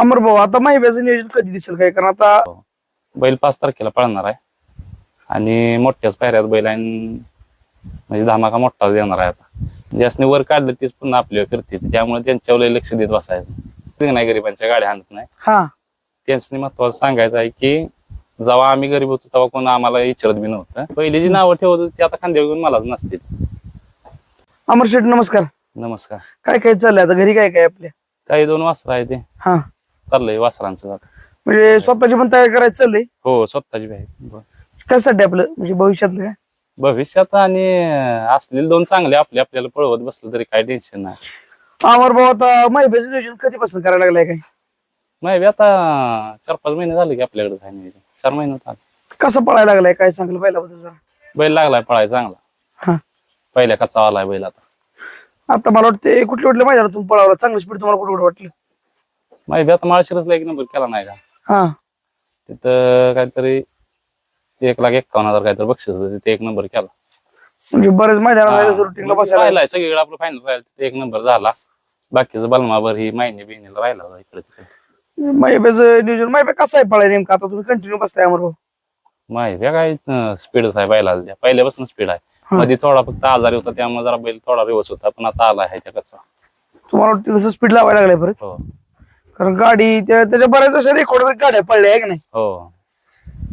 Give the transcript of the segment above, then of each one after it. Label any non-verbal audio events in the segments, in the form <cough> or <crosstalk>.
अमर भाऊ आता माहिती नियोजन कधी दिसेल काय? कारण आता बैल पाच तारखेला पळणार आहे. आणि मोठ्याच पायऱ्यात बैल आणि म्हणजे धमाका मोठा देणार आहे आता. ज्यासने वर काढलं तेच पुन्हा आपल्यावर फिरते. त्यामुळे त्यांच्यावर लय लक्ष देत बसायचं. नाही गरिबांच्या गाड्या आणत नाही. हा. त्यांनी महत्वाचं सांगायचं आहे की जेव्हा आम्ही गरीब होतो तेव्हा कोण आम्हाला विचारत बी नव्हतं. पहिली जी नावं ठेवत होती ती आता खांद्यावर घेऊन मलाच नसतील. अमर शेठ नमस्कार. नमस्कार. काय काय चाललंय आता? घरी काय काय आपल्या? काही दोन वासरं आहे ते. हा. चाललंय वासरांचं आता. म्हणजे स्वतःची पण तयार करायचं चाललंय? हो स्वतःची बी आहे. कशासाठी आपलं? म्हणजे भविष्यातलं काय? भविष्यात आणि असलेले दोन चांगले आपले आपल्याला पळवत बसलं तरी काही टेन्शन नाही. अमर भाऊ आता माहिती नियोजन कधीपासून करायला लागलाय काय? नाही आता चार पाच महिने झाले की आपल्याकडे काय नाही चार महिने होतात. कसं पळायला लागलाय? काय सांगलं पहिल्याबद्दल जरा? बैल लागलाय पळायला चांगला. हा. पहिल्या कच्चा आलाय बैल आता. आता मला वाटतं कुठले कुठले मैदानातून पळावला चांगलं स्पीड तुम्हाला कुठे कुठे वाटलं? माहिती आता माळशिरसला एक नंबर केला नाही का? हा. तिथं काहीतरी एक लाख एक्कावन्न हजार काहीतरी बक्षीस होतं तिथे एक नंबर केला. म्हणजे बरेच मैदानात रुटीनला बसायला. राहिलाय सगळीकडे आपलं फायनल राहिलं तिथे एक नंबर झाला. बाकीचं बलमाभर ही महिने बिहिणीला राहिला होता इकडे तिकडे. माहिती नियोजन माहिती कसं आहे पळाय नेमकं? आता तुम्ही कंटिन्यू बसताय अमर भाऊ. माहिती काय स्पीडच आहे बैलाला त्या पहिल्यापासून स्पीड आहे. मध्ये थोडा फक्त आजारी होता त्यामुळे जरा बैल थोडा रिवर्स होता पण आता आला आहे त्या कच्चा तुम्हाला वाटतं तसं स्पीड लावायला लागलाय परत? हो. कारण गाडी त्या- त्याच्या बऱ्याच अशा रेकॉर्ड गाड्या पडल्या आहे की नाही? हो.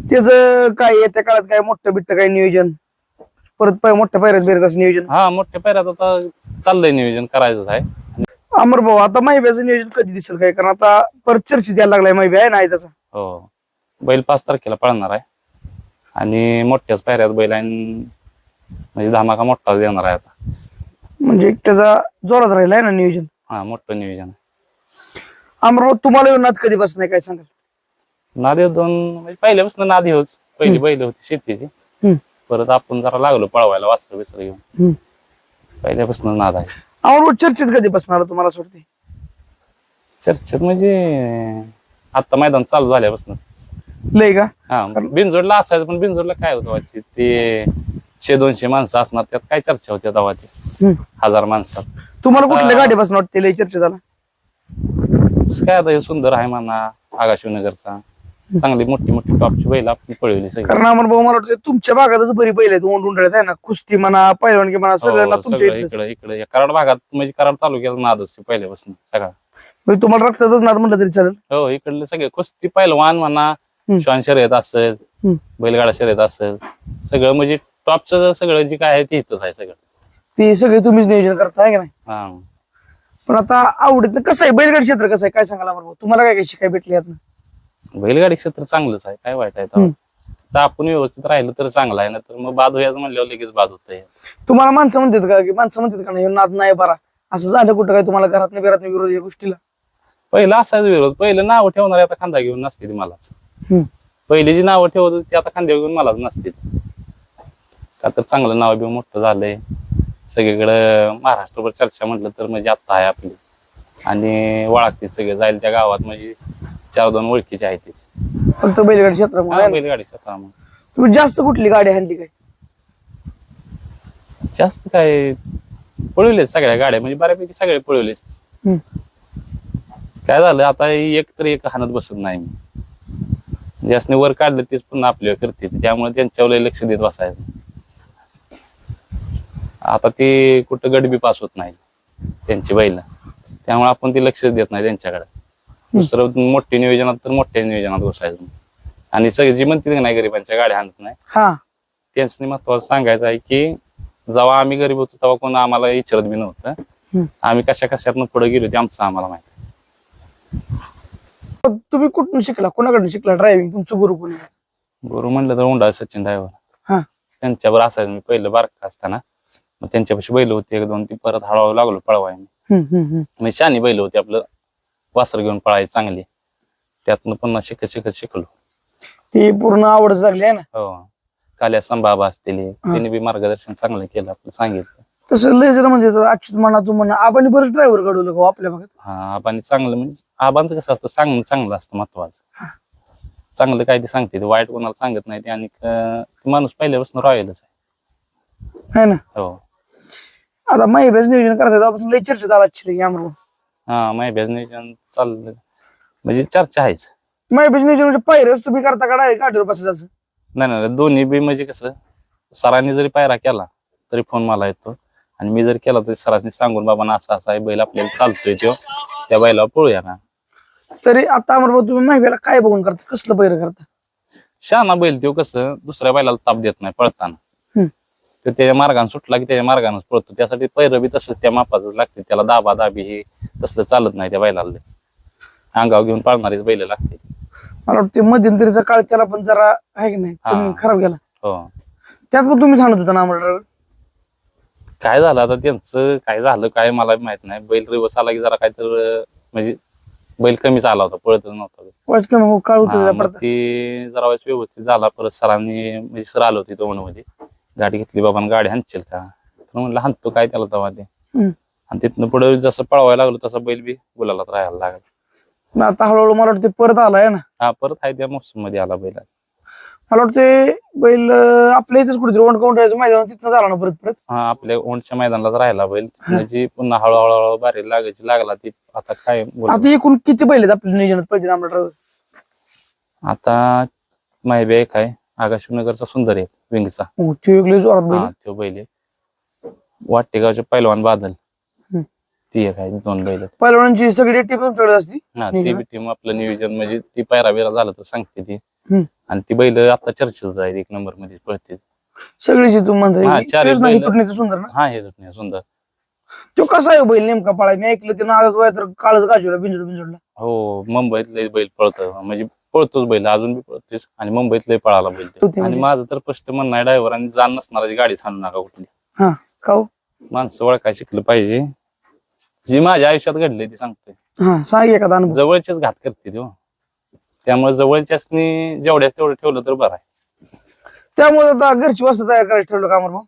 त्याचं काय येत्या काळात काय मोठं बिट्ट काय नियोजन? परत पाय मोठ्या पायऱ्यात बिरत असं नियोजन? हा मोठ्या पैऱ्यात आता चाललंय नियोजन करायचंच आहे. अमर भाऊ आता माहिती नियोजन कधी दिसेल काय? कारण आता परत चर्चेत द्यायला लागलाय माहिती आहे नाही तसं? हो. बैल पाच तारखेला पळणार आहे. आणि मोठ्याच पायऱ्यात बैल आहे आणि म्हणजे धमाका मोठा देणार आहे आता. म्हणजे त्याचा जोरात राहिलाय ना नियोजन? हा मोठं नियोजन आहे. अमर भाऊ तुम्हाला येऊन नाद कधी बसणार काय सांगाल? नादी दोन म्हणजे पहिल्यापासून नादी होच पहिली बैल होती शेतीची. हम्म. परत आपण जरा लागलो पळवायला वासर बिसर घेऊन. हम्म. पहिल्यापासून नाद आहे. अमर भाऊ चर्चेत कधी बसणार तुम्हाला वाटते चर्चेत म्हणजे आता मैदान चालू झाल्यापासूनच. लय का? हा बिनजोडला असायचं पण बिनजोडला काय होतं व्हायची ते शे दोनशे माणसं असणार त्यात काय चर्चा होती तेव्हा ते? हम्म. हजार माणसात तुम्हाला कुठल्या. गाडी बसणार वाटते लय चर्चेत काय आता हे सुंदर आहे म्हणा आगाशिवनगरचा चांगली मोठी मोठी टॉपची बैल आपण पळवली सगळी. कारण अमर भाऊ मला वाटतं तुमच्या भागातच बरी बैल आहेत उंड उंडळ्यात आहे ना. कुस्ती म्हणा पैलवानगी म्हणा सगळं ना हो, तुमच्या सगळं इथलंच. इकडे इकडे. या कराड भागात म्हणजे कराड तालुक्यात नाद असते पहिल्यापासून सगळा. म्हणजे तुम्हाला रक्तातच नाद म्हटलं तरी चालेल. हो इकडले सगळे कुस्ती पहिलवान म्हणा हम्म. श्वान शर्यत असेल हम्म. बैलगाडा शर्यत असेल सगळं म्हणजे टॉपचं सगळं जे काय आहे ते इथंच आहे सगळं. ते सगळे तुम्हीच नियोजन करताय का नाही? हा. पण आता आवडत कसं आहे? बैलगाडी क्षेत्र कसं आहे? काय सांगाल अमर भाऊ तुम्हाला काय काय शिकाय भेटली यातनं? बैलगाडी क्षेत्र चांगलंच आहे. काय वाईट आहे. तर आपण व्यवस्थित राहिलं तर चांगलं आहे ना तर मग बाद व्हायचं म्हणल्यावर लगेच बाद होतंय. तुम्हाला माणसं म्हणतात का? की माणसं म्हणतात का नाही? ह्यो नाद नाही बरा. असं झालं कुठं काय तुम्हाला घरात घरात विरोध या गोष्टीला? पहिलं असायचं विरोध. पहिलं नावं ठेवणार आता खांदा घेऊन नसते ती मलाच. हम्म. पहिली जी नावं ठेवत होती ती आता खांद्यावर घेऊन मलाच नसते का तर चांगलं नाव बिव मोठं झालंय. सगळीकडं महाराष्ट्रभर चर्चा म्हटलं तर म्हणजे आत्ता आहे आपली आणि ओळखते सगळे जाईल त्या गावात म्हणजे चार दोन ओळखीचे आहेत तेच. फक्त बैलगाडी क्षेत्रामुळे हा, आहे ना? बैलगाडी क्षेत्रामध्ये तुम्ही जास्त कुठली गाडी हाणली काय जास्त काय पळवलेच सगळ्या गाड्या म्हणजे बऱ्यापैकी सगळे पळवलेच हम्म. काय झालं आता एक तर एक हाणत बसत नाही मी ज्यासने वर काढलं तेच पुन्हा आपल्यावर फिरते त्यामुळे त्यांच्यावर लय लक्ष देत बसायचं आता ते कुठं गडबी पास होत नाही त्यांची बैल. त्यामुळे आपण ते लक्ष देत नाही त्यांच्याकडे. दुसरं मोठ्या नियोजनात तर मोठ्या नियोजनात घुसायचं. आणि सगळे जी म्हणते की नाही गरिबांच्या गाड्या आणत नाही हा. त्यांनी महत्वाचं सांगायचं आहे की जेव्हा आम्ही गरीब होतो तेव्हा कोण आम्हाला विचारत बी नव्हतं. आम्ही कशा कशातनं पुढे गेलो ते आमचं आम्हाला माहिती. मग तुम्ही कुठून शिकला? कोणाकडून शिकला ड्रायव्हिंग तुमचं गुरु कोणी गुरु म्हणलं तर उंडा सचिन ड्रायव्हर हा. त्यांच्यावर असायचं मी पहिलं बारका असताना. मग त्यांच्यापाशी बैल होती एक दोन ती परत हळूहळू लागलो पळवायला. हम्म, हम्म. म्हणजे शानी बैल होती आपलं वासर घेऊन पळायची चांगली. त्यातनं पुन्हा शिकत शिकत शिकलो. ती पूर्ण आवडच लागली आहे ना? हो. काल्या संभाबा असतील त्यांनी बी मार्गदर्शन चांगलं केलं आपलं सांगितलं. तसं लय जरा म्हणजे आता अच्युत म्हणा तू म्हणा आपण बरेच ड्रायव्हर घडवलं का हो आपल्या भागात? हा आबांनी चांगलं म्हणजे आबांचं कसं असतं सांगणं चांगलं असतं महत्वाचं. चांगलं काय ते सांगते ते वाईट कोणाला सांगत नाही ते आणि अं, ते माणूस पहिल्यापासून रॉयलच आहे. है ना? हो. आता माहिती नियोजन करतात आपण लय चर्चेत आला की अमर हा माय नियोजन चाललं म्हणजे चर्चा आहेच. मैबेज नियोजन म्हणजे पायरच तुम्ही करता का डायरेक्ट गाडीवर बसायचं असं नाही नाही दोन्ही बी म्हणजे कसं सरांनी जरी पायरा केला तरी फोन मला येतो. आणि मी जर केला तरी सरांनी सांगून बाबा ना असा असा आहे बैल आपल्याला चालतोय तो त्या बैलावर पळूया ना. तरी आता अमर तुम्ही महिबेला काय बघून करता कसलं पैर करता? शहाणा बैल तो कसं दुसऱ्या बैलाला ताप देत नाही पळताना. तर त्याच्या मार्गाने सुटला की त्याच्या मार्गानेच पळतो. त्यासाठी पैर बी तसंच त्या मापाचं लागते. त्याला दाबा दाबी हे तसलं चालत नाही त्या बैलाला लय. अंगावर घेऊन पळणारीच बैल लागते. मला वाटतं मध्यंतरीचा काळ त्याला पण जरा आहे की नाही? खराब गेला. हो. त्यात पण तुम्ही सांगत होता ना काय झालं आता त्यांचं? काय झालं? काय मला माहीत नाही. बैल रिवर्स आला की जरा काय तर म्हणजे बैल कमीच आला होता. पळतच नव्हता हो ते जरा व्यवस्थित झाला. परत सरांनी म्हणजे सर आलो होते तो मध्ये. गाडी घेतली बाबा गाडी हाणशील का? तर म्हणलं हाणतो काय त्याला तेव्हा ते. आणि तिथनं पुढे जसं पळवायला लागलो तसा बैल बी गुलालात राहायला लागला. आता हळूहळू मला वाटतं परत आलाय ना? हा परत आहे त्या मोसममध्ये आला बैल. मला वाटतं बैल अं, आपल्या इथेच कुठेतरी वन काउंटरचं मैदान तिथनं झाला ना परत परत? हा आपल्या ओंडच्या मैदानालाच राहिला बैल. तिथनं जी पुन्हा हळूहळू हळूहळू बारी लागायची लागला ती आता काय बोलू? आता एकूण किती बैल आहेत आपल्या नियोजनात पाहिजे आता माहिती आहे काय? आकाशनगरचा सुंदर आहे विंगचा. हो ते बैल हा बैल आहे. वाटेगावचे पैलवान बादल. ती एक आहे दोन बैल आहेत. पहिलवानांची सगळी टीम असती? हा ती टीम आपलं नियोजन म्हणजे ती पायरा बिरा झालं तर सांगते ती. आणि ती बैल आता चर्चेत आहेत एक नंबरमध्ये पळते सगळीची तू हा, म्हणता सुंदर ना? हा हे जुटणे सुंदर. तो कसा आहे बैल नेमका पाळाय? मी ऐकलं ते वय तर काळच गाजूला बिंजोड बिंजोडला. हो मुंबईत लय बैल पळतं. म्हणजे पळतोच बैल अजून बी पळतोच आणि मुंबईत लय पळाला बैल आणि म्हणजे- माझं तर स्पष्ट म्हणणं आहे ड्रायव्हर आणि जाण नसणारी गाडी सांगू नका कुठली हा खाऊ माणसं ओळखाय शिकलं पाहिजे. जी माझ्या आयुष्यात घडली ती सांगतोय. हा सांग एखादा जवळचेच घात करते तो. त्यामुळे जवळच्यासनी जेवढ्याच तेवढं ठेवलं तर बरं आहे. त्यामुळे घरची वस्तू तयार करायचं ठरवलं का भाऊ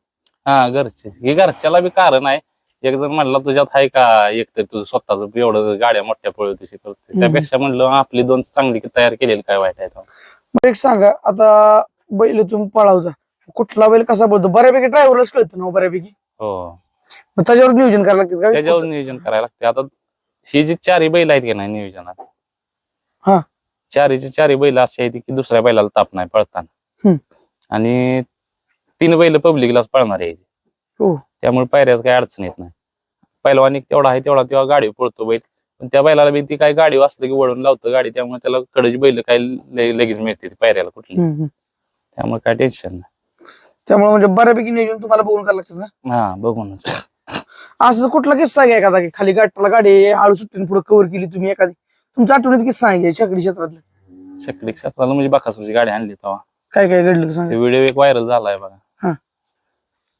हा घरचे. हे घरच्याला बी कारण आहे. एक जण म्हणला तुझ्यात आहे का? एक तर तुझं स्वतःच एवढं गाड्या मोठ्या पळवते करते त्यापेक्षा म्हणलं आपली दोन चांगली तयार केलेली काय वाईट आहे. मग एक सांगा आता बैल तुम्ही पळावता कुठला बैल कसा बोलतो बऱ्यापैकी ड्रायव्हरलाच कळतं ना बऱ्यापैकी. हो. मग त्याच्यावर नियोजन करायला लागतं त्याच्यावर का नियोजन करायला लागते. आता ही जी चारी बैल आहेत की नाही नियोजनात? हा. चारीची चारी बैल अशी आहेत की दुसऱ्या बैलाला ताप नाही पळताना. आणि तीन बैल पब्लिकलाच पळणार आहे. हो. त्यामुळे पायऱ्याच काही अडचण येत नाही. पहिलवानी तेवढा आहे तेवढा तेव्हा गाडी पळतो बैल. पण त्या बैलाला बी ती काय गाडी वाचलं की वळून लावतं गाडी त्यामुळे त्याला कडची बैल काय ले- लगेच मिळते पायऱ्याला कुठली. त्यामुळे काय टेन्शन नाही. त्यामुळे म्हणजे बऱ्यापैकी नियोजन तुम्हाला बघून करायला लागतं ना? हा बघूनच. असं कुठला किस्सा आहे एखादा की खाली गाठला गाडी आळू सुट्टीन पुढे कव्हर केली तुम्ही एखादी. तुमच्या आठवणीत किस्सा आहे का छकडी क्षेत्रातलं? शकडी क्षेत्राला म्हणजे बाकासूरची गाडी आणली तेव्हा. काय काय घडलं व्हिडिओ एक व्हायरल झालाय बघा.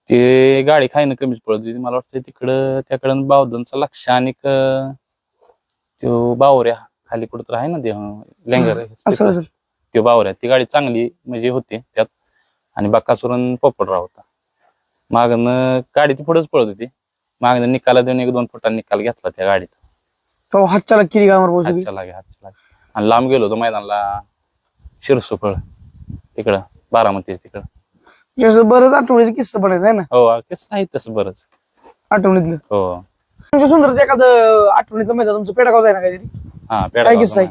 ते गाडी खायनं कमीच पडत होती. मला वाटतं तिकडं त्याकडं बावधनचा लक्ष आणि त्यो बावऱ्या खाली कुठं आहे ना ते लेंगर असेल त्यो बावऱ्या ती गाडी चांगली म्हणजे होती त्यात. आणि बक्कासुरन पोपटराव होता. मागनं गाडी ती पुढेच पळत होती. मागनं निकाला देऊन एक दोन फुटांनी निकाल घेतला त्या गाडीत. तो हातच्याला केली का अमर भाऊ सगळी हातच्या लागे हातच्या लागे आणि लांब गेलो होतो मैदानाला शिरसोफळ तिकडं बारामती तिकडं. असं बरंच आठवणीचे किस्सा पण आहेत है ना? हो कसं आहे तसं बरंच. आठवणीतलं. हो. म्हणजे सुंदरचं एखादं आठवणीतलं माहिती तुमचं पेडागाव आहे ना काहीतरी? हा काय किस्सा आहे?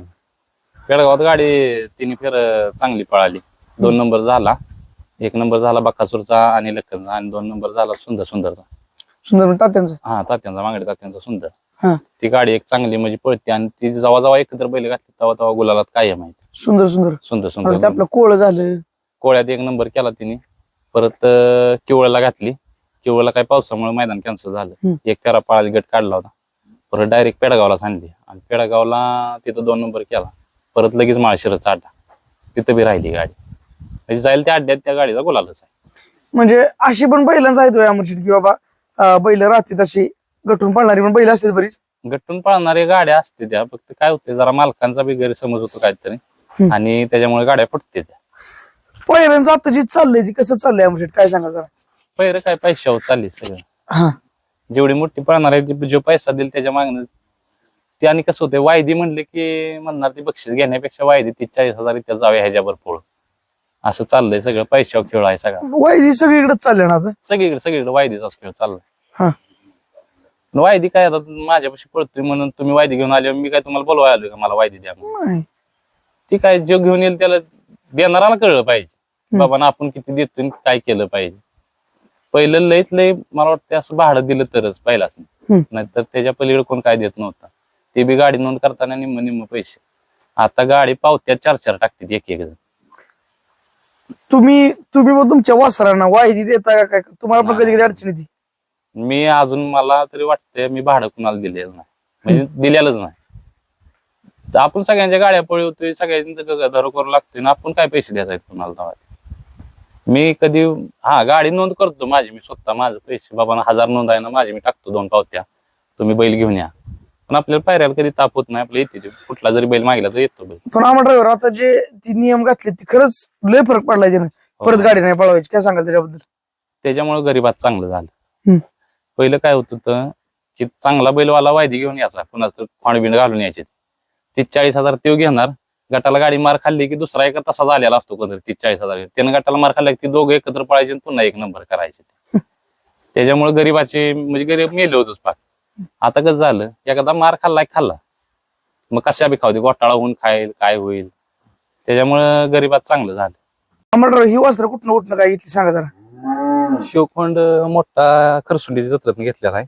पेडगावात गाडी तिने फेर चांगली पळाली. दोन नंबर झाला. एक नंबर झाला बक्कासूरचा आणि लखनचा आणि दोन नंबर झाला सुंदर सुंदरचा. सुंदर म्हणजे तात्यांचं? हा तात्यांचा मागडे तात्यांचा सुंदर. हा. ती गाडी एक चांगली म्हणजे पळते आणि ती जेव्हा जेव्हा एकत्र बैल घातली तेव्हा तेव्हा गुलालात काय माहिती? सुंदर सुंदर. सुंदर सुंदर आपलं कोळ झालं. कोळ्यात एक नंबर केला तिने. परत किवळला घातली. किवळला काय पावसामुळे मैदान कॅन्सल झालं. एक फेरा पळाली गट काढला होता. परत डायरेक्ट पेडगावला सांडली आणि पेडगावला तिथं दोन नंबर केला. परत लगेच माळशिरस चाडला तिथं बी राहिली गाडी. म्हणजे जाईल त्या अड्ड्यात त्या गाडीचा गुलालच आहे. म्हणजे अशी पण बैलांचा आहेत अमरशीट की बाबा बैल राहते तशी गटून पळणारी पण बैल असतात बरीच. गट्टून पळणाऱ्या गाड्या असते त्या. फक्त काय होते जरा मालकांचा बी गैरसमज होतो काहीतरी. आणि त्याच्यामुळे गाड्या फुटते त्या. पहिल्यांचं आता जी चाललंय ती कसं चाललंय अमरशीट काय सांगा जरा? पहिलं काय पैशावर चालली सगळं. हा. जेवढी मोठी पळणार आहे जो पैसा देईल त्याच्या मागणं ते आणि कसं होते वायदी म्हणले की म्हणणार ती बक्षीस घेण्यापेक्षा वायदी तीस चाळीस हजार इथे जावे ह्याच्यावर पोळ असं चाललंय सगळं पैशावर खेळ आहे सगळा. वैदी सगळीकडेच चाललंय ना आता? सगळीकडे सगळीकडे वायदीचाच खेळ चाललाय. हा. पण वायदी काय आता माझ्यापाशी पळतोय म्हणून तुम्ही वायदी घेऊन आले मी काय तुम्हाला बोलवाय आलोय का? मला वायदी द्या म्हणून. नाही. ती काय जो घेऊन येईल त्याला देणाराला कळलं पाहिजे. बाबा ना आपण किती देतोय आणि काय केलं पाहिजे. पहिलं लयत लय मला वाटतं असं भाडं दिलं तरच पहिलाच. नाहीतर त्याच्या पलीकडे कोण काय देत नव्हतं. ते बी गाडी नोंद करताना निम्म निम्म पैसे. आता गाडी पावत्या चार चार टाकतात एक एक जण. तुम्ही तुम्ही मग तुमच्या वासरांना वायदी देता का काय? तुम्हाला पण कधी कधी अडचण येते. मी अजून मला तरी वाटतंय मी भाडं कुणाला दिलेलं नाही. म्हणजे दिलेलंच नाही. तर आपण सगळ्यांच्या गाड्या पळवतोय सगळ्यांचं धरू करू लागतोय ना आपण काय पैसे द्यायचे कुणाला? मी कधी हा गाडी नोंद करतो माझी. मी स्वतः माझं पैसे बाबा हजार नोंद आहे ना माझी मी टाकतो दोन पावत्या. तुम्ही बैल घेऊन या. पण आपल्याला पायऱ्याला कधी ताप होत नाही आपल्या येते ते. कुठला जरी बैल मागितला तर येतो बैल. पण आम्हाला ड्रायव्हर आता जे ती नियम घातले ती खरंच लय फरक पडलाय त्यानं. परत गाडी नाही पळवायची. काय सांगाल त्याच्याबद्दल? त्याच्यामुळे गरीबात चांगलं झालं. पहिलं काय होत होतं की चांगला बैलवाला वायदी घेऊन यायचा. कुणाच तर खोणबिंड घालून यायचे. तीस चाळीस हजार ते घेणार. गटाला गाडी मार खाल्ली की दुसरा एका तसा झालेला असतो कोणतरी तीस चाळीस हजार. त्यानं गटाला मार खाल्ला की ती दोघं एकत्र पळायचे आणि पुन्हा एक नंबर करायचे. <laughs> त्याच्यामुळे गरीबाचे म्हणजे गरीब मेले होतच पाक आता कसं झालं एखादा मार खाल्ला खाल्ला. मग कशा बी खाऊ दे गोटाळा होऊन खाईल काय होईल. त्याच्यामुळं गरीबात चांगलं झालं. ड्रायव्हर ही वस्त्र कुठनं कुठनं काय घेतली सांगा जरा. शिवखोंड मोठा खरसुंडीच्या जत्रेतून घेतलेला आहे.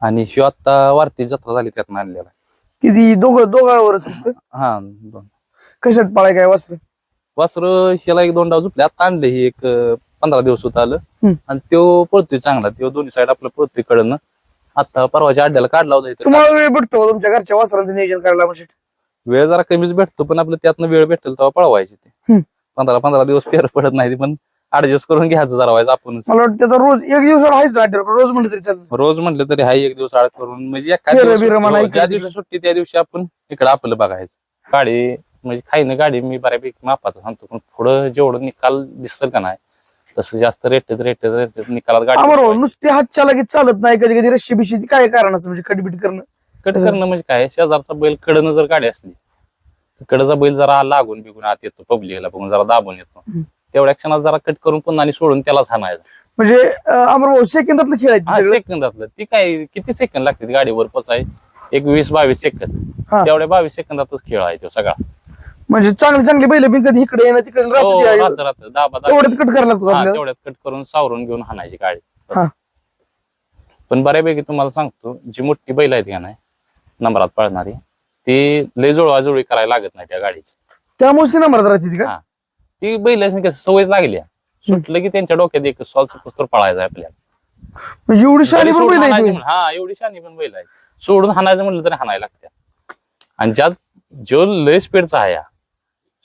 आणि शिव आता वारती जत्रा झाली त्यातनं आणलेला आहे. किती? दोघं दोघांवरच फक्त? हा दोन. कशात पाळाय काय वस्त्र? वासर ह्याला एक दोन डाव झुपले. आता आणले ही एक अं, पंधरा दिवस होत आलं. हम्म. आणि तो पळतोय चांगला. तो दोन्ही साईड आपलं पळतोय कडनं. आता परवाच्या अड्ड्याला काढला होता इथं. तुम्हाला वेळ भेटतो का तुमच्या घरच्या वस्त्रांचं नियोजन करायला म्हणजे वेळ जरा कमीच भेटतो पण आपलं त्यातनं वेळ भेटेल तेव्हा पळवायची ते. पंधरा पंधरा दिवस फेर पडत नाही पण ऍडजस्ट करून घ्यायचं जरा व्हायचं आपण मला वाटतं रोज एक दिवस आहेच ना रोज म्हणलं तरी चालतं रोज म्हटलं तरी हाय एक दिवस आड करून म्हणजे एका फेरं दिवस बिरं सुट्टी- म्हणा, हो, ज्या. दिवशी सुट्टी त्या दिवशी आपण इकडे आपलं बघायचं गाडी म्हणजे खाईनं गाडी मी बऱ्यापैकी मापाचं सांगतो पण पुढं जेवढं निकाल दिसत का नाही तसं जास्त रेटेत रेटेत रेटेत निकालात गाडी बरोबर. नुसते हातच्या लगेच चालत नाही कधी कधी रशी बिशी काय कारण असतं म्हणजे कटबीट करणं कट करणं म्हणजे काय शेजारचा बैल कडनं जर गाडी असली तर कडचा बैल जरा लागून बिगून आत येतो पब्लिकला बघून जरा दाबून येतो हम्म. तेवढ्या क्षणात जरा कट करून पुन्हा आणि सोडून त्यालाच हाणायचं. म्हणजे अमर सेकंदातलं खेळायचं हा सगळं? सेकंदातलं. ती काय किती सेकंद लागतात गाडीवर पोचाय. एक वीस बावीस सेकंद. हा. तेवढ्या बावीस सेकंदातच खेळ आहे तो सगळा. म्हणजे चांगली चांगली बैल बिन कधी इकडे येणं तिकडे हो, राहते रात्र रात्र. दाबा दाबा. तेवढ्यात कट करायला लागतो हा, आपल्याला? तेवढ्यात कट करून सावरून घेऊन हाणायची गाडी. हा. पण बऱ्यापैकी तुम्हाला सांगतो जी मोठी बैल आहेत का नाही नंबरात पळणारी ती लय जुळवाजुळवी करायला लागत नाही त्या गाडीची. त्यामुळे ती नंबरात राहते ती का? हा. ती बैल कसं सवय लागली. सुटलं की त्यांच्या डोक्यात एक सॉल्स पुस्तक पळायचं आहे आपल्याला. म्हणजे एवढी शाली पण बैल आहे हा एवढी शानी पण बैल आहे. सोडून हाणायचं म्हणलं तरी हाणायला लागत्या. आणि ज्यात जो लय स्पीडचा आहे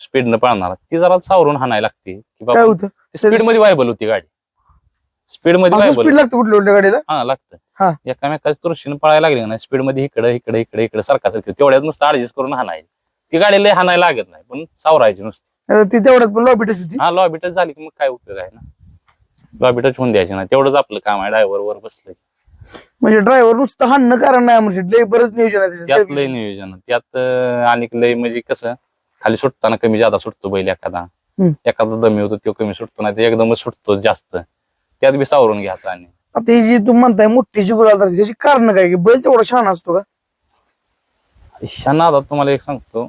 स्पीडनं पळणार ती जरा सावरून हाणायला लागते. की काय बाबा होतं स्पीडमध्ये वायबल होती गाडी. स्पीडमध्ये असं वायबल स्पीड लागतं कुठल्या कुठल्या गाडीला? हा हा. लागतं एकामेकाच तुरशीनं पळायला लागली ना स्पीडमध्ये इकडे इकडे इकडे इकडे सारखा सारखं. तेवढ्यात नुसतं ऍडजस्ट करून हाणायची. ती गाडी लय हाणायला लागत नाही पण सावरायची नुसती. ती तेवढ्यात पण लॉबीटच होती हा लॉबीटच झाली की मग काय उपयोग आहे ना? लॉबीटच होऊन द्यायची ना तेवढंच आपलं काम आहे ड्रायव्हर वर बसलं की. म्हणजे ड्रायव्हर नुसतं हाणणं कारण नाही म्हणजे लय बरंच नियोजन आहे. त्यात लय नियोजन त्यात अं, आणि लय म्हणजे कसं खाली सुटताना कमी जादा सुटतो बैल एखादा. हम्म. एखादा दमी होतो तो कमी सुटतो नाही तर एकदमच सुटतो जास्त. त्यात बी सावरून घ्यायचा आणि. आता ही जी तुम्ही म्हणताय मोठी जी गुलाल त्याची कारण काय की बैल तेवढा छान असतो का? शाना आता तुम्हाला एक सांगतो.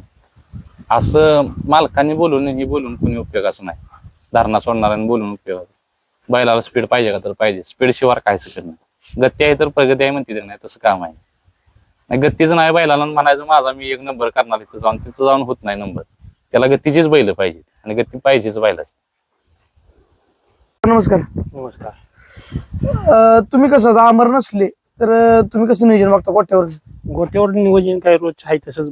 असं मालकाने बोलून ही बोलून कोणी उपयोगाचं नाही. धारणा सोडणाऱ्याने बोलून उपयोग. बैलाला स्पीड पाहिजे का तर पाहिजे. स्पीड शिवाय काय शकत नाही. गती आहे तर प्रगती आहे म्हणते नाही तसं काम आहे. गतीचं नाही बैलाला म्हणायचं माझा मी एक नंबर करणार तिथं जाऊन तिथं जाऊन होत नाही नंबर त्याला गतीचीच बैल पाहिजे आणि गती पाहिजेच बैलाची. नमस्कार. नमस्कार. तुम्ही कसं आता अमर नसले तर तुम्ही कसं नियोजन बघता कोट्यावर गोट्यावर नियोजन काय रोज आहे तसंच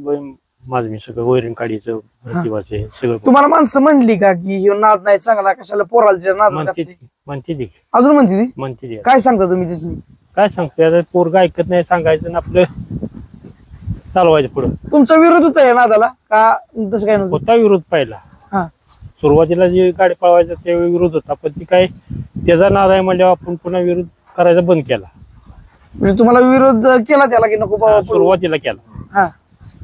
माझं मी सगळं वैरण काढीचं प्रतिभाचे सगळं तुम्हाला माणसं म्हणली का की ह्यो नाद नाही चांगला कशाला पोराला नाद म्हणते? म्हणते ती. अजून म्हणते ती? म्हणते ती काय सांगता तुम्ही तिसनी? काय सांगतो आता पोरगा ऐकत नाही सांगायचं आणि आपलं चालवायचं पुढं. तुमचा विरोध होता या नादाला? का तसं काय नव्हतं? होता विरोध पाहिला. हा. सुरुवातीला जे गाडी पळवायचा त्यावेळी विरोध होता पण ती काय त्याचा नाद आहे म्हणल्यावर आपण पुन्हा विरोध करायचा बंद केला. म्हणजे तुम्हाला विरोध केला त्याला की नको बाबा? सुरुवातीला केला. हा.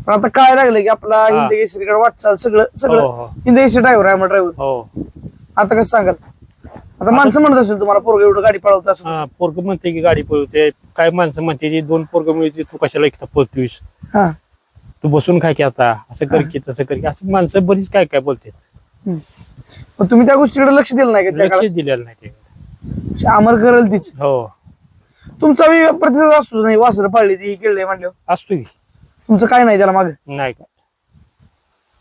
पण आता काय लागलं की आपला हिंदकेसरीकडे वाटचाल सगळं हो सगळं. हो हिंदकेसरी ड्रायव्हर आहे मग ड्रायव्हर हो. आता कसं सांगाल? आता माणसं म्हणत असेल तुम्हाला पोरग एवढं गाडी पळवत असं हा पोरग म्हणते की गाडी पळवते. काय माणसं म्हणते की दोन पोरग मिळते तू कशाला एकटा पळतोयस? हा. तू बसून काय की आता. असं कर की तसं कर की. असं माणसं बरीच काय काय बोलतात. पण तुम्ही त्या गोष्टीकडे लक्ष दिलं नाही का त्या लक्ष दिलेलं नाही ते काळात अमर करेल तीच. हो. तुमचा बी प्रतिसाद असतोच नाही. वासर पाळली ती केलंय म्हणल्यावर. असतो की तुमचं काय नाही त्याला माग? नाही काय.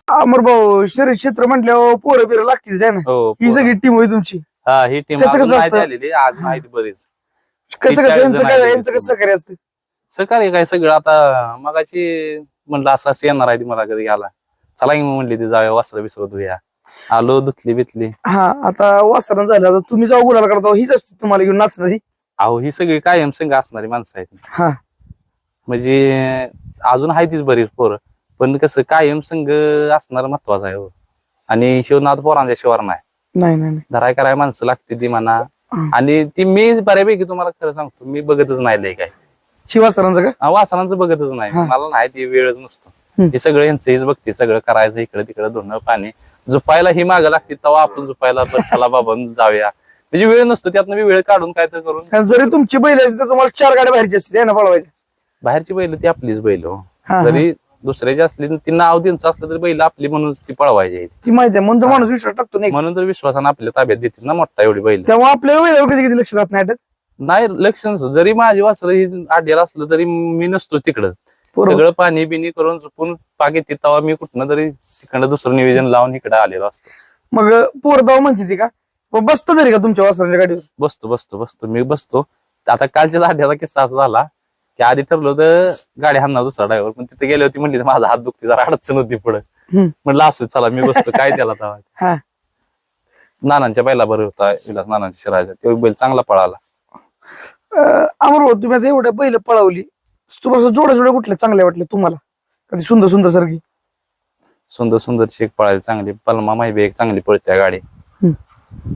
अमर भाऊ शरीर क्षेत्र म्हटल्यावर पोरं बिरं लागतील आहे ना? हो ही सगळी टीम होई तुमची? हा ही टीम कसं कसं माहिती असतं? आलेली आज माहिती बरीच. कसं कसं यांचं काय यांचं कसं सहकार्य असतं? सकाळी काय सगळं? आता मगाची म्हणलं असं असं येणार आहे ती मला कधी आला चला की मग म्हणली ती जाऊया वासरं विसरत होया आलो धुतली बितली. हा आता वास्ताना झालं. आता तुम्ही जाऊ गुलाल करता हीच असते तुम्हाला घेऊन नाचणारी? अहो ही सगळी कायम संघ असणारी माणसं आहेत. हा. म्हणजे अजून आहे तीच बरीच पोरं. पण कसं कायम संघ असणार महत्वाचं आहे हो. आणि शिवनाथ पोरांच्या शिवार नाही. नाही नाही नाही. धराय कराय माणसं लागते ती म्हणा. हं. आणि ती मी बऱ्यापैकी तुम्हाला खरं सांगतो मी बघतच नाही लय काय शिवास्तानाचं का? वासनांचं बघतच नाही. हा. मला नाही ती वेळच नसतो. हं. हे सगळं यांचं हेच बघते सगळं करायचं इकडे तिकडे धुणं पाणी. झुपायला ही मागं लागते तेव्हा आपण झुपायला बरं चला बाबा जाऊया. म्हणजे वेळ नसतो त्यातनं मी वेळ काढून काय तर करून. कारण जरी तुमची बैल असते तर तुम्हाला चार गाड्या बाहेरची असते ना पळवायच्या बाहेरची बैल ती आपलीच बैल हो. हा, हा. जरी दुसऱ्याची असली ती नाव त्यांचं असलं तरी बैल आपली म्हणून ती पळवायची. ती माहिती आहे म्हणून तर माणूस विश्वास टाकतो नाही. म्हणून तर विश्वासानं आपल्या ताब्यात देतील ना मोठा एवढी बैल. तेव्हा आपल्या वेळेवर कधी कधी लक्ष राहत नाही. नाही लक्ष नसतं. जरी माझी वासरं ही आड्याला असलं तरी मी नसतोच तिकडं. बरोबर. सगळं पाणी बिनी करून झुपून पागे तेव्हा मी कुठनं तरी तिकडं दुसरं नियोजन लावून इकडे आलेलो असतो. मग पोर दाव म्हणते ती का? पण बसतं तरी का तुमच्या वासरांच्या गाडीवर? बसतो बसतो बसतो. मी बसतो. आता कालच्या आड्याचा किस्सा असा झाला. की आधी ठरलं होतं गाडी हाणणार दुसरा ड्रायव्हर पण तिथे गेले होती म्हणली माझा हात दुखते जरा अडचण होती पुढे. म्हणलं असू दे, चला मी बसतो. काय त्याला <laughs> हा. तेव्हा नानांच्या बैला बरं होता विलास नानांच्या शिरायचा तो बैल चांगला पळाला. अं, अमर भाऊ तुम्ही आता एवढ्या बैल पळवली तुम्हाला जोड्या जोड्या कुठल्या चांगल्या वाटल्या तुम्हाला? कधी सुंदर सुंदर सारखी? सुंदर सुंदर शेक पळायला चांगली. पलमा माहिती एक चांगली पळते गाडी.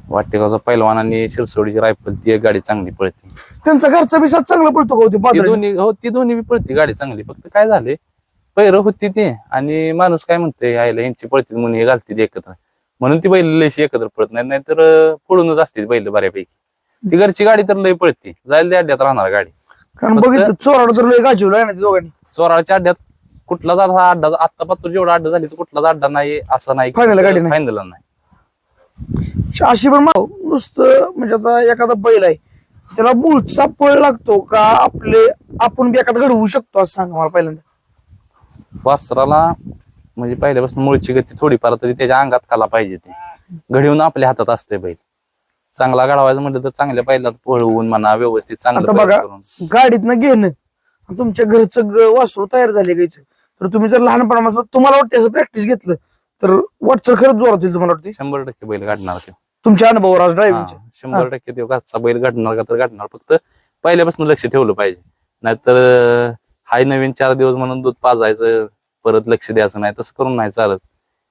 वाटेगावचा पैलवान आणि शिरसोडीची रायफल ती एक गाडी चांगली पळते. त्यांचा घरचा बिसात चांगला पडतो का होती ती बाजारात? दोन्ही हो ती दोन्ही बी पळती गाडी चांगली. फक्त काय झाले पैर होती ती आणि माणूस काय म्हणते आईला यांची पळती म्हणून हे घालते एकत्र. म्हणून ती बैल लयशी एकत्र पळत नाही नाहीतर अं, पळूनच असते बैल बऱ्यापैकी. ती घरची गाडी तर लय पळती जायला त्या अड्ड्यात राहणार गाडी. कारण फक्त- बघितलं चोराड तर लय गाजवलं आहे ना ते दोघांनी. चोराच्या अड्ड्यात कुठलाच असा अड्डा आता पात्र जेवढा अड्डा झाली तर कुठलाच अड्डा नाही असा नाही Final गाडी नाही. फायनल नाही. अशी पण मा- नुसतं म्हणजे आता एखादा बैल आहे त्याला मूळचा पळ लागतो का आपले आपण बी एखादा घडवू शकतो असं सांगा मला पहिल्यांदा. वासराला म्हणजे पहिल्यापासून मुळची गती थोडीफार तरी त्याच्या अंगात काला पाहिजे ती. घडवून आपल्या हातात असते बैल. चांगला घडवायचं म्हटलं तर चांगल्या बैलात पळवून म्हणा व्यवस्थित चांगलं बघा. गाडीतनं घेणं तुमच्या घरचं वासरू तयार झाले गायचं तर तुम्ही जर लहानपणापासून तुम्हाला वाटते असं प्रॅक्टिस घेतलं तर वाटचं खरंच जोरात होईल तुम्हाला वाटते शंभर टक्के बैल गाडणार तो तुमच्या अनुभवावर आज ड्रायव्हिंगच्या हा, शंभर टक्के तो घरचा बैल गाडणार का तर गाडणार फक्त पहिल्यापासून लक्ष ठेवलं पाहिजे. नाहीतर अं, हाय नवीन चार दिवस म्हणून दूध पाजायचं परत लक्ष द्यायचं नाही तसं करून नाही चालत.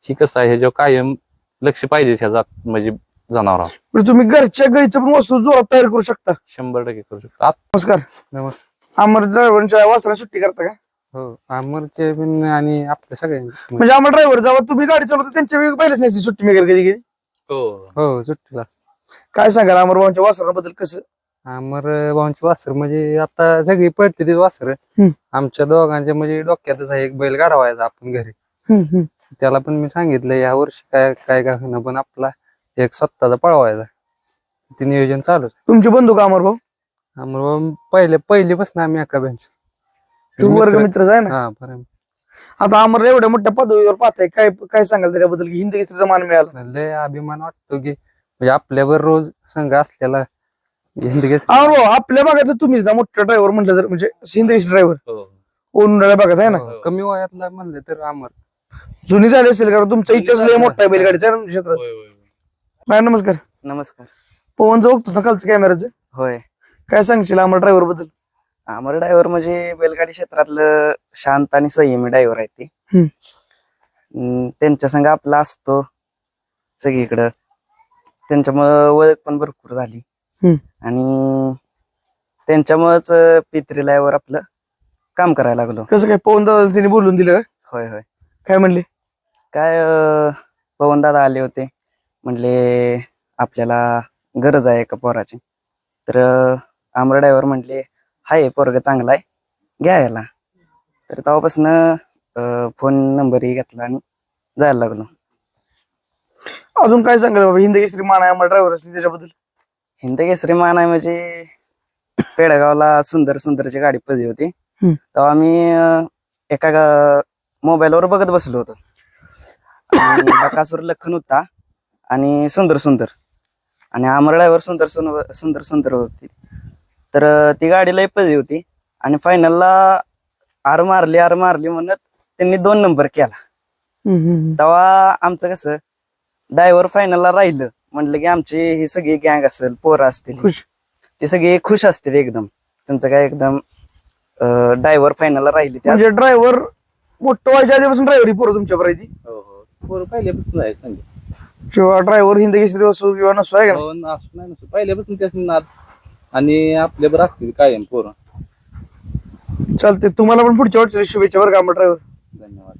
ही कसं आहे ह्याच्यावर कायम लक्ष पाहिजे ह्या जात म्हणजे जनावरावर. म्हणजे तुम्ही घरच्या गाईचं पण वस्तू जोरात तयार करू शकता. शंभर टक्के करू शकतो. नमस्कार. नमस्कार. अमर ड्रायव्हरच्या वासरा सुट्टी करता का? हो अमरचे पण आणि आपल्या सगळ्यांचे. म्हणजे आम्हाला ड्रायव्हर जेव्हा तुम्ही गाडी चालवता त्यांच्या वेळी पहिलेच नाही सुट्टी मेकर कधी कधी हो. सुट्टीला काय सांगाल अमर भाऊच्या वासराबद्दल कसं? अमर भाऊंची वासर म्हणजे आता सगळी पळते ती वासर. हम्म. आमच्या दोघांच्या म्हणजे डोक्यातच आहे एक बैल गाडवायचा आपण घरी. हम्म, हम्म. त्याला पण मी सांगितलं या वर्षी काय काय का होईना पण आपला एक स्वतःचा पळवायचा. ते नियोजन चालू तुमचे बंधू का अमर भाऊ? अमर भाऊ पहिले पहिलीपासून आम्ही एका बेंच तुम्ही वर्ग मित्रच आहे ना? हा बरं. आता अमर एवढ्या मोठ्या पदवीवर पाहताय. काय काय सांगाल त्याच्याबद्दल? की हिंदी केसरीचा मान मिळाला. लय अभिमान वाटतो की म्हणजे आपल्यावर रोज संघ असलेला हिंदी <laughs> केसरी. भाऊ आपल्या तुम्हीच ना मोठा ड्रायव्हर म्हटलं तर म्हणजे हिंदी ड्रायव्हर ओनराळ्या भागात आहे ना? हो, कमी वयातला म्हणलं तर अमर जुनी झाली असेल कारण तुमच्या इथेच लय मोठा आहे बैलगाडीचा आहे ना तुमच्या क्षेत्रात? बाय नमस्कार. नमस्कार. पवनचं बघतो ना खालचं कॅमेराचं होय. काय सांगशील अमर ड्रायव्हरबद्दल? अमर ड्रायव्हर म्हणजे बैलगाडी क्षेत्रातलं शांत आणि संयमी ड्रायव्हर आहे ते. त्यांच्या संग आपला असतो सगळीकडं. त्यांच्यामुळं ओळख पण भरपूर झाली. आणि त्यांच्यामुळेच पित्री लायवर आपलं काम करायला लागलो. कसं काय पवन दादा त्यांनी बोलून दिलं होय होय. काय म्हणले? काय पवन दादा आले होते. म्हणले आपल्याला गरज आहे एका पोराची. तर आमरा ड्रायव्हर म्हटले हाय पोरग चांगला आहे. घ्या याला तर तेव्हापासून फोन नंबरही घेतला आणि जायला लागलो. अजून काय सांगाल बाबा? हिंद केसरी मान आहे आम्हाला ड्रायव्हर असली त्याच्याबद्दल. हिंद केसरी मान आहे म्हणजे पेडगावला सुंदर सुंदरची गाडी पदवी होती. तेव्हा आम्ही एका मोबाईलवर बघत बसलो होतो. आणि <coughs> बकासूर लखन होता आणि सुंदर सुंदर. आणि आमर ड्रायव्हर सुंदर सुंदर सुंदर सुंदर होती. तर ती गाडी लय पदवी होती. आणि फायनलला आर मारली आर मारली म्हणत त्यांनी दोन नंबर केला. तेव्हा आमचं कसं ड्रायव्हर फायनलला राहिलं. म्हटलं की आमची ही सगळी गँग असेल पोरं असतील. खुश. ते सगळे खुश असतील एकदम. त्यांचं काय एकदम ड्रायव्हर फायनलला राहिली त्या. म्हणजे ड्रायव्हर मोठं व्हायच्या आधीपासून ड्रायव्हर पोरं तुमच्यापर्यंत ती. हो हो. पोरं पहिल्यापासून आहे किंवा ड्रायव्हर हिंद केसरी असो किंवा नसो आहे का नाही? हो. पहिल्यापासून त्याच आणि आपल्यावर असतील कायम पोरं. चालते तुम्हाला पण पुढच्या वर्षी शुभेच्छा बरं का ड्रायव्हर धन्यवाद.